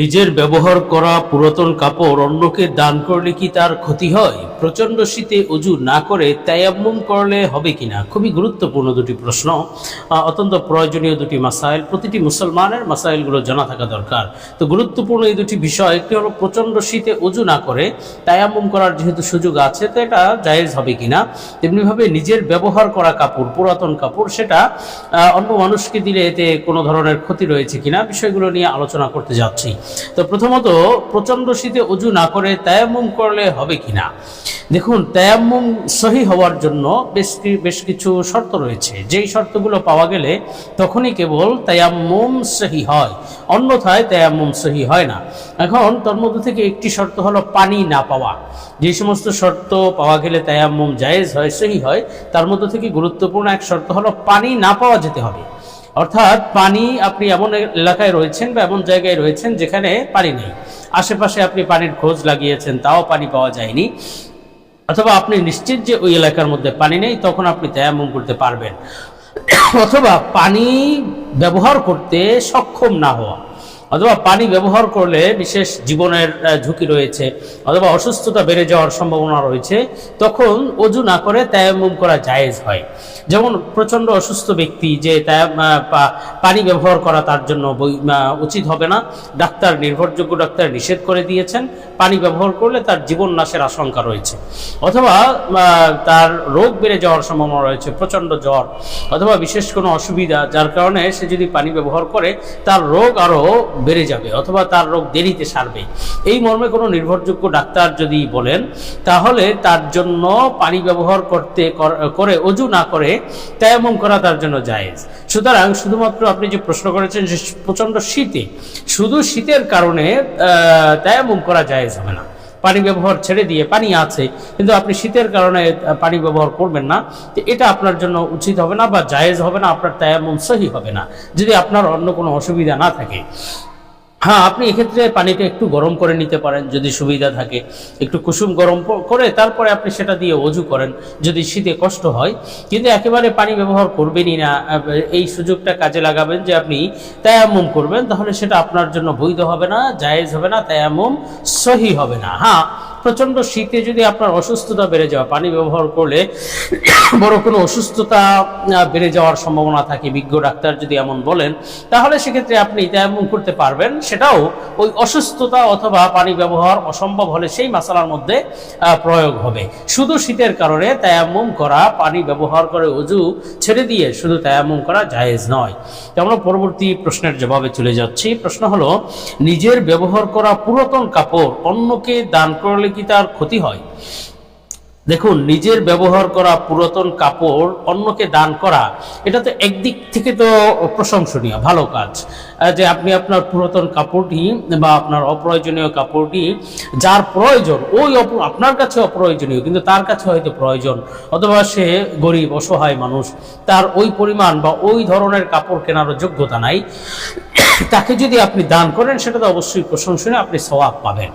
নিজের ব্যবহার করা পুরাতন কাপড় অন্যকে দান করলে কি তার ক্ষতি হয়? প্রচণ্ড শীতে উজু না করে তায়াম্মুম করলে হবে কিনা? খুবই গুরুত্বপূর্ণ দুটি প্রশ্ন। অত্যন্ত প্রয়োজনীয় দুটি মাসাইল। প্রতিটি মুসলমানের মাসাইলগুলো জানা থাকা দরকার। তো গুরুত্বপূর্ণ এই দুটি বিষয় একটি হলো প্রচণ্ড শীতে উজু না করে তায়াম্মুম করার যেহেতু সুযোগ আছে, তো এটা জায়েজ হবে কিনা? তেমনিভাবে নিজের ব্যবহার করা কাপড়, পুরাতন কাপড়, সেটা অন্য মানুষকে দিলে এতে কোনো ধরনের ক্ষতি রয়েছে কিনা? বিষয়গুলো নিয়ে আলোচনা করতে যাচ্ছি। তো প্রথমত প্রচণ্ড শীতে উজু না করে তায়াম্মুম করলে হবে কিনা? দেখুন, তায়াম্মুম সহি হওয়ার জন্য বেশ কি- বেশ কিছু শর্ত রয়েছে। যেই শর্তগুলো পাওয়া গেলে তখনই কেবল তায়াম্মুম সহি হয়, অন্যথায় তায়াম্মুম সহি হয় না। এখন তার মধ্যে থেকে একটি শর্ত হলো পানি না পাওয়া। যে সমস্ত শর্ত পাওয়া গেলে তায়াম্মুম জায়েজ হয়, সহি হয়, তার মধ্যে থেকে গুরুত্বপূর্ণ এক শর্ত হলো পানি না পাওয়া যেতে হবে। অর্থাৎ পানি আপনি এমন এলাকায় রয়েছেন বা এমন জায়গায় রয়েছেন যেখানে পানি নেই। আশেপাশে আপনি পানির খোঁজ লাগিয়েছেন, তাও পানি পাওয়া যায়নি। অথবা আপনি নিশ্চিত যে ওই এলাকার মধ্যে পানি নেই, তখন আপনি তেমন করতে পারবেন। অথবা পানি ব্যবহার করতে সক্ষম না হওয়া। অথবা পানি ব্যবহার করলে বিশেষ জীবনের ঝুঁকি রয়েছে, অথবা অসুস্থতা বেড়ে যাওয়ার সম্ভাবনা রয়েছে, তখন অজু না করে তায়াম্মুম করা জায়েজ হয়। যেমন প্রচণ্ড অসুস্থ ব্যক্তি যে পানি ব্যবহার করা তার জন্য উচিত হবে না। ডাক্তার, নির্ভরযোগ্য ডাক্তার নিষেধ করে দিয়েছেন, পানি ব্যবহার করলে তার জীবন নাশের আশঙ্কা রয়েছে। অথবা তার রোগ বেড়ে যাওয়ার সম্ভাবনা রয়েছে, প্রচণ্ড জ্বর, অথবা বিশেষ কোনো অসুবিধা, যার কারণে সে যদি পানি ব্যবহার করে, তার রোগ আরও বেড়ে যাবে অথবা তার রোগ দেরিতে সারবে। এই মর্মে কোনো নির্ভরযোগ্য ডাক্তার যদি বলেন, তাহলে তার জন্য পানি ব্যবহার করতে করে অজু না করে তেমন করা তার জন্য জায়েজ। সুতরাং শুধুমাত্র আপনি যে প্রশ্ন করেছেন যে প্রচণ্ড শীতে, শুধু শীতের কারণে তেমন করা জায়েজ হবে না। পানি ব্যবহার ছেড়ে দিয়ে পানি আছে, কিন্তু আপনি শীতের কারণে পানি ব্যবহার করবেন না, তো এটা আপনার জন্য উচিত হবে না বা জায়েজ হবে না, আপনার তায়াম্মুম সহি হবে না। যদি আপনার অন্য কোনো অসুবিধা না থাকে। হ্যাঁ আপনি এক্ষেত্রে পানিটা একটু গরম করে নিতে পারেন যদি সুবিধা থাকে। একটু কুসুম গরম করে তারপরে আপনি সেটা দিয়ে অজু করেন যদি শীতে কষ্ট হয়। কিন্তু একেবারে পানি ব্যবহার করবেনই না। এই সুযোগটা কাজে লাগাবেন যে আপনি তায়ামুম করবেন, তাহলে সেটা আপনার জন্য বৈধ হবে না, জায়েজ হবে না তায়ামুম সহি হবে না। হ্যাঁ প্রচণ্ড শীতে যদি আপনার অসুস্থতা বেড়ে যাওয়া, পানি ব্যবহার করলে বড় কোনো অসুস্থতা বেড়ে যাওয়ার সম্ভাবনা থাকে, বিজ্ঞ ডাক্তার যদি এমন বলেন, তাহলে সেক্ষেত্রে আপনি তায়াম্মুম করতে পারবেন, সেটাও ওই অসুস্থতা অথবা পানি ব্যবহার অসম্ভব হলে সেই মশালার মধ্যে প্রয়োগ হবে। শুধু শীতের কারণে তায়াম্মুম করা, পানি ব্যবহার করে অজু ছেড়ে দিয়ে শুধু তায়াম্মুম করা জায়েজ নয়। তো আমরা পরবর্তী প্রশ্নের জবাবে চলে যাচ্ছি। প্রশ্ন হলো, নিজের ব্যবহার করা পুরাতন কাপড় অন্যকে দান করলে কি তার ক্ষতি হয়? দেখুন, নিজের ব্যবহার করা পুরাতন কাপড় অন্যকে দান করা, এটা তো একদিক থেকে তো প্রশংসনীয়, ভালো কাজ। যে আপনি আপনার পুরাতন কাপড়টি বা আপনার অপ্রয়োজনীয় কাপড়টি, যার প্রয়োজন, ওই আপনার কাছে অপ্রয়োজনীয়, কিন্তু তার কাছে হয়তো প্রয়োজন। অথবা সে গরিব, অসহায় মানুষ, তার ওই পরিমাণ বা ওই ধরনের কাপড় কেনারও যোগ্যতা নাই। তাকে যদি আপনি দান করেন, সেটা তো অবশ্যই প্রশংসনীয়, আপনি সওয়াব পাবেন।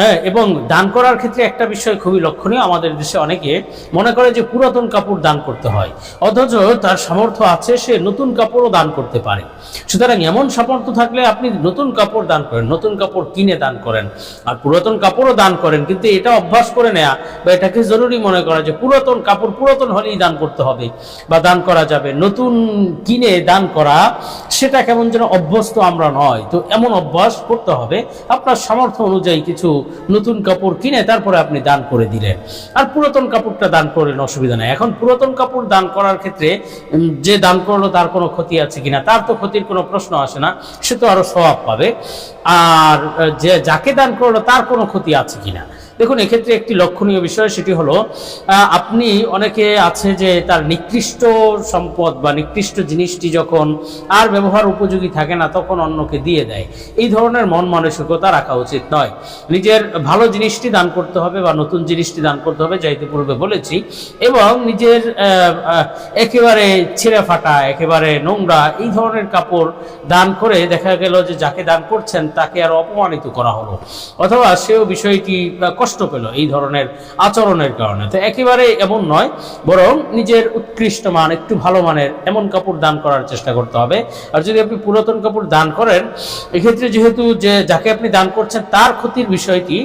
হ্যাঁ এবং দান করার ক্ষেত্রে একটা বিষয় খুবই লক্ষণীয়, আমাদের দেশে অনেকে মনে করে যে পুরাতন কাপড় দান করতে হয়, অথচ তার সামর্থ্য আছে, সে নতুন কাপড়ও দান করতে পারে। সুতরাং এমন সামর্থ্য থাকলে আপনি নতুন কাপড় দান করেন, নতুন কাপড় কিনে দান করেন, আর পুরাতন কাপড়ও দান করেন, কিন্তু এটা অভ্যাস করে নেয়া বা এটাকে জরুরি মনে করা যে পুরাতন কাপড় পুরাতন হলেই দান করতে হবে বা দান করা যাবে। নতুন কিনে দান করা, সেটা কেমন যেন অভ্যস্ত আমরা নয়। তো এমন অভ্যাস করতে হবে, আপনার সামর্থ্য অনুযায়ী কিছু নতুন কাপড় কিনে তারপরে আপনি দান করে দিলেন। আর পুরাতন কাপড়টা দান করলেন, অসুবিধা নাই। এখন পুরাতন কাপড় দান করার ক্ষেত্রে যে দান করল তার কোনো ক্ষতি আছে কিনা, তার তো ক্ষতির কোনো প্রশ্ন আসে না, সে তো আরও স্বভাব পাবে। আর যে, যাকে দান করল তার কোনো ক্ষতি আছে কিনা। দেখুন, এক্ষেত্রে একটি লক্ষণীয় বিষয় সেটি হলো আপনি অনেকে আছে যে তার নিকৃষ্ট সম্পদ বা নিকৃষ্ট জিনিসটি যখন আর ব্যবহার উপযোগী থাকে না, তখন অন্যকে দিয়ে দেয়। এই ধরনের মন মানসিকতা রাখা উচিত নয়। নিজের ভালো জিনিসটি দান করতে হবে বা নতুন জিনিসটি দান করতে হবে, যা ইতিপূর্বে বলেছি, এবং নিজের একেবারে ছিঁড়ে ফাটা, একেবারে নোংরা এই ধরনের কাপড় দান করে দেখা গেল যে যাকে দান করছেন, তাকে আর অপমানিত করা হলো। অথবা সেও বিষয়টি কষ্ট পেল এই ধরনের আচরণের কারণে। তো একেবারে এমন নয়, বরং নিজের উৎকৃষ্ট মান, একটু ভালো মানের এমন কাপড় দান করার চেষ্টা করতে হবে। আর যদি আপনি পুরাতন কাপড় দান করেন, এক্ষেত্রে যেহেতু যে যাকে আপনি দান করছেন, তার ক্ষতির বিষয়টি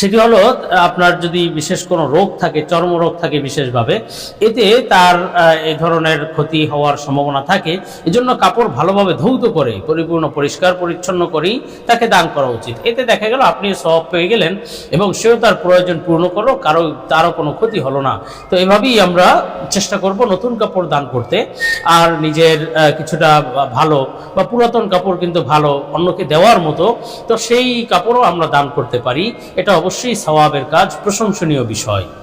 সেটি হলো, আপনার যদি বিশেষ কোনো রোগ থাকে, চর্মরোগ থাকে বিশেষভাবে, এতে তার এই ধরনের ক্ষতি হওয়ার সম্ভাবনা থাকে। এজন্য কাপড় ভালোভাবে ধৌত করে, পরিপূর্ণ, পরিষ্কার, পরিচ্ছন্ন করেই তাকে দান করা উচিত। এতে দেখা গেল, আপনি সব পেয়ে গেলেন এবং সেও তার প্রয়োজন পূর্ণ করল, কারও, তারও কোনো ক্ষতি হলো না। তো এভাবেই আমরা চেষ্টা করব নতুন কাপড় দান করতে। আর নিজের কিছুটা ভালো বা পুরাতন কাপড় কিন্তু ভালো অন্যকে দেওয়ার মতো, তো সেই কাপড়ও আমরা দান করতে পারি। এটা অবশ্যই সওয়াবের কাজ প্রশংসনীয় বিষয়।